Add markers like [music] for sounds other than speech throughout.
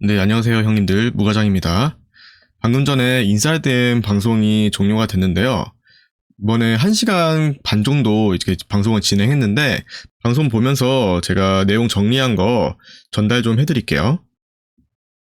네, 안녕하세요, 형님들. 무과장입니다. 방금 전에 인사이드엠 방송이 종료가 됐는데요. 이번에 1시간 반 정도 이렇게 방송을 진행했는데, 방송 보면서 제가 내용 정리한 거 전달 좀 해드릴게요.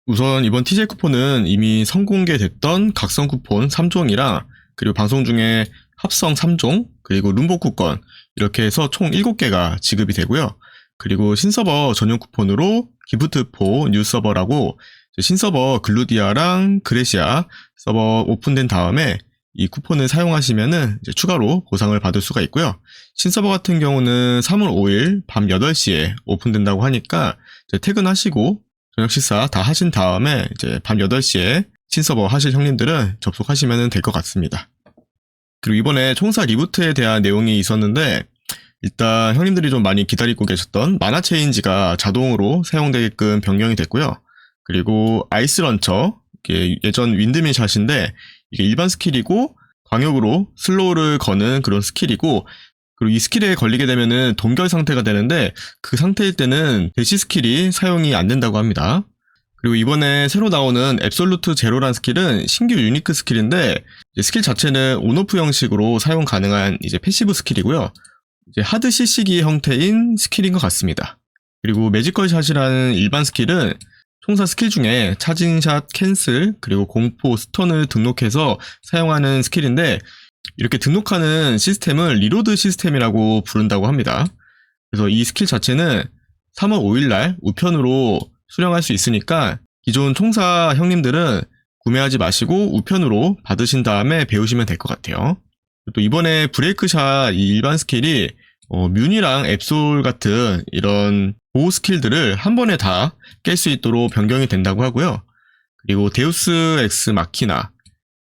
우선 이번 TJ 쿠폰은 이미 선공개됐던 각성 쿠폰 3종이랑, 그리고 방송 중에 합성 3종, 그리고 룸보 쿠폰, 이렇게 해서 총 7개가 지급이 되고요. 그리고 신서버 전용 쿠폰으로 기프트4 뉴 서버라고 신서버 글루디아랑 그레시아 서버 오픈된 다음에 이 쿠폰을 사용하시면은 추가로 보상을 받을 수가 있고요. 신서버 같은 경우는 3월 5일 밤 8시에 오픈된다고 하니까 퇴근하시고 저녁 식사 다 하신 다음에 이제 밤 8시에 신서버 하실 형님들은 접속하시면 될 것 같습니다. 그리고 이번에 총사 리부트에 대한 내용이 있었는데 일단 형님들이 좀 많이 기다리고 계셨던 마나 체인지가 자동으로 사용되게끔 변경이 됐고요. 그리고 아이스 런처, 예전 윈드밀 샷인데 이게 일반 스킬이고 광역으로 슬로우를 거는 그런 스킬이고 그리고 이 스킬에 걸리게 되면은 동결 상태가 되는데 그 상태일 때는 대시 스킬이 사용이 안 된다고 합니다. 그리고 이번에 새로 나오는 앱솔루트 제로란 스킬은 신규 유니크 스킬인데 스킬 자체는 온오프 형식으로 사용 가능한 이제 패시브 스킬이고요. 이제 하드 CC기 형태인 스킬인 것 같습니다. 그리고 매지컬 샷이라는 일반 스킬은 총사 스킬 중에 차징샷, 캔슬, 그리고 공포, 스턴을 등록해서 사용하는 스킬인데 이렇게 등록하는 시스템을 리로드 시스템이라고 부른다고 합니다. 그래서 이 스킬 자체는 3월 5일날 우편으로 수령할 수 있으니까 기존 총사 형님들은 구매하지 마시고 우편으로 받으신 다음에 배우시면 될 것 같아요. 또 이번에 브레이크샷 이 일반 스킬이 어, 뮤니랑 앱솔 같은 이런 보호 스킬들을 한 번에 다 깰 수 있도록 변경이 된다고 하고요. 그리고 데우스 엑스 마키나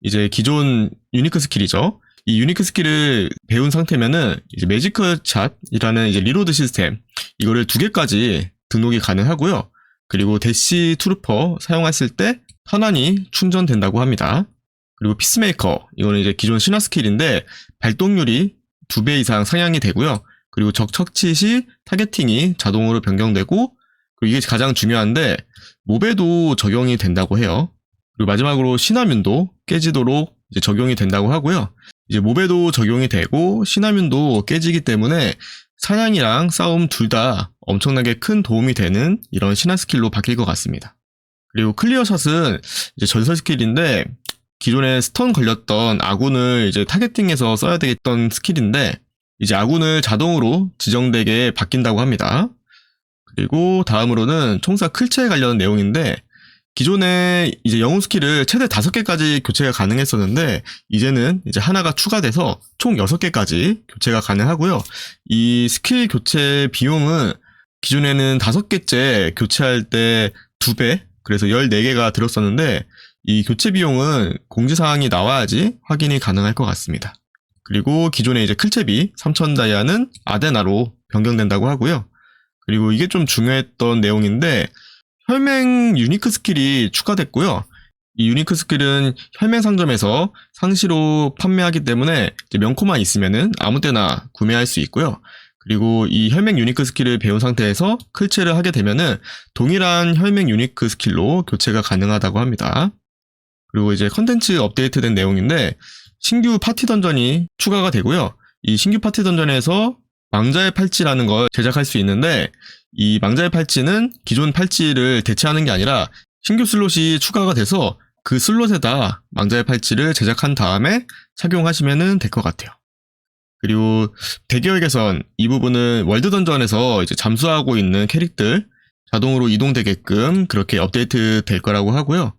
이제 기존 유니크 스킬이죠. 이 유니크 스킬을 배운 상태면은 이제 매지컬 샷이라는 이제 리로드 시스템 이거를 두 개까지 등록이 가능하고요. 그리고 대시 트루퍼 사용하실 때 탄환이 충전된다고 합니다. 그리고 피스메이커 이거는 이제 기존 신화 스킬인데 발동률이 두배 이상 상향이 되고요. 그리고 적 처치 시 타겟팅이 자동으로 변경되고 그리고 이게 가장 중요한데 몹에도 적용이 된다고 해요. 그리고 마지막으로 신화면도 깨지도록 이제 적용이 된다고 하고요. 이제 몹에도 적용이 되고 신화면도 깨지기 때문에 사냥이랑 싸움 둘 다 엄청나게 큰 도움이 되는 이런 신화 스킬로 바뀔 것 같습니다. 그리고 클리어 샷은 이제 전설 스킬인데 기존에 스턴 걸렸던 아군을 이제 타겟팅해서 써야 되겠던 스킬인데 이제 아군을 자동으로 지정되게 바뀐다고 합니다. 그리고 다음으로는 총사 클체에 관련 내용인데 기존에 이제 영웅 스킬을 최대 5개까지 교체가 가능했었는데 이제는 이제 하나가 추가돼서 총 6개까지 교체가 가능하고요. 이 스킬 교체 비용은 기존에는 5개째 교체할 때 2배 그래서 14개가 들었었는데 이 교체 비용은 공지사항이 나와야지 확인이 가능할 것 같습니다. 그리고 기존의 이제 클체비 3000 다이아는 아데나로 변경된다고 하고요. 그리고 이게 좀 중요했던 내용인데 혈맹 유니크 스킬이 추가됐고요. 이 유니크 스킬은 혈맹 상점에서 상시로 판매하기 때문에 명코만 있으면은 아무 때나 구매할 수 있고요. 그리고 이 혈맹 유니크 스킬을 배운 상태에서 클체를 하게 되면은 동일한 혈맹 유니크 스킬로 교체가 가능하다고 합니다. 그리고 이제 컨텐츠 업데이트된 내용인데 신규 파티 던전이 추가가 되고요. 이 신규 파티 던전에서 망자의 팔찌라는 걸 제작할 수 있는데 이 망자의 팔찌는 기존 팔찌를 대체하는 게 아니라 신규 슬롯이 추가가 돼서 그 슬롯에다 망자의 팔찌를 제작한 다음에 착용하시면 될 것 같아요. 그리고 대기열 개선 이 부분은 월드 던전에서 이제 잠수하고 있는 캐릭들 자동으로 이동되게끔 그렇게 업데이트 될 거라고 하고요.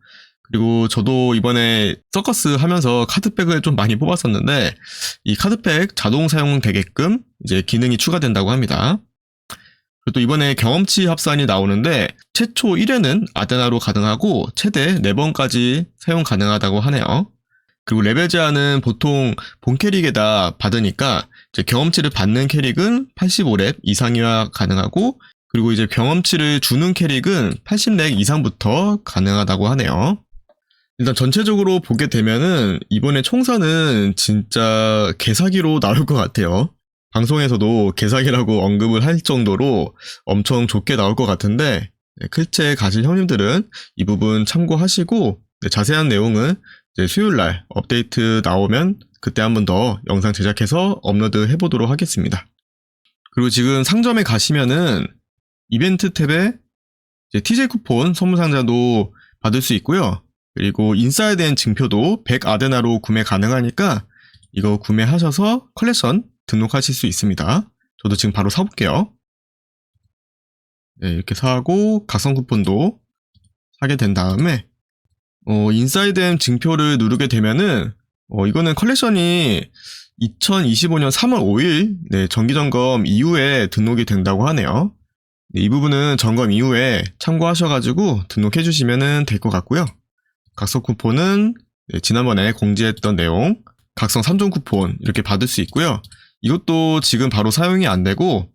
그리고 저도 이번에 서커스 하면서 카드백을 좀 많이 뽑았었는데 이 카드백 자동 사용되게끔 이제 기능이 추가된다고 합니다. 그리고 또 이번에 경험치 합산이 나오는데 최초 1회는 아데나로 가능하고 최대 4번까지 사용 가능하다고 하네요. 그리고 레벨 제한은 보통 본 캐릭에다 받으니까 경험치를 받는 캐릭은 85렙 이상이야 가능하고 그리고 이제 경험치를 주는 캐릭은 80렙 이상부터 가능하다고 하네요. 일단 전체적으로 보게 되면은 이번에 총사는 진짜 개사기로 [laughs] 나올 것 같아요. 방송에서도 개사기라고 언급을 할 정도로 엄청 좋게 나올 것 같은데 네, 클체 가실 형님들은 이 부분 참고하시고 네, 자세한 내용은 이제 수요일 날 업데이트 나오면 그때 한 번 더 영상 제작해서 업로드 해보도록 하겠습니다. 그리고 지금 상점에 가시면은 이벤트 탭에 TJ 쿠폰 선물 상자도 받을 수 있고요. 그리고 인사이드엔 증표도 100 아데나로 구매 가능하니까 이거 구매하셔서 컬렉션 등록하실 수 있습니다. 저도 지금 바로 사볼게요. 네, 이렇게 사고 각성 쿠폰도 사게 된 다음에 어, 인사이드엠 증표를 누르게 되면은 어, 이거는 컬렉션이 2025년 3월 5일 네, 정기점검 이후에 등록이 된다고 하네요. 네, 이 부분은 점검 이후에 참고하셔가지고 등록해 주시면 될 것 같고요. 각성 쿠폰은 네, 지난번에 공지했던 내용 각성 3종 쿠폰 이렇게 받을 수 있고요. 이것도 지금 바로 사용이 안 되고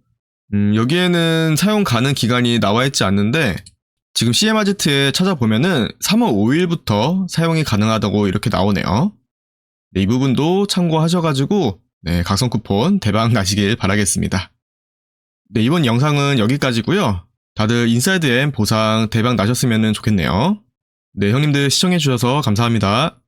음, 여기에는 사용 가능 기간이 나와 있지 않는데 지금 CMRZ에 찾아보면은 3월 5일부터 사용이 가능하다고 이렇게 나오네요. 네, 이 부분도 참고하셔가지고 네, 각성 쿠폰 대박 나시길 바라겠습니다. 네, 이번 영상은 여기까지고요. 다들 인사이드 M 보상 대박 나셨으면 좋겠네요. 네, 형님들 시청해주셔서 감사합니다.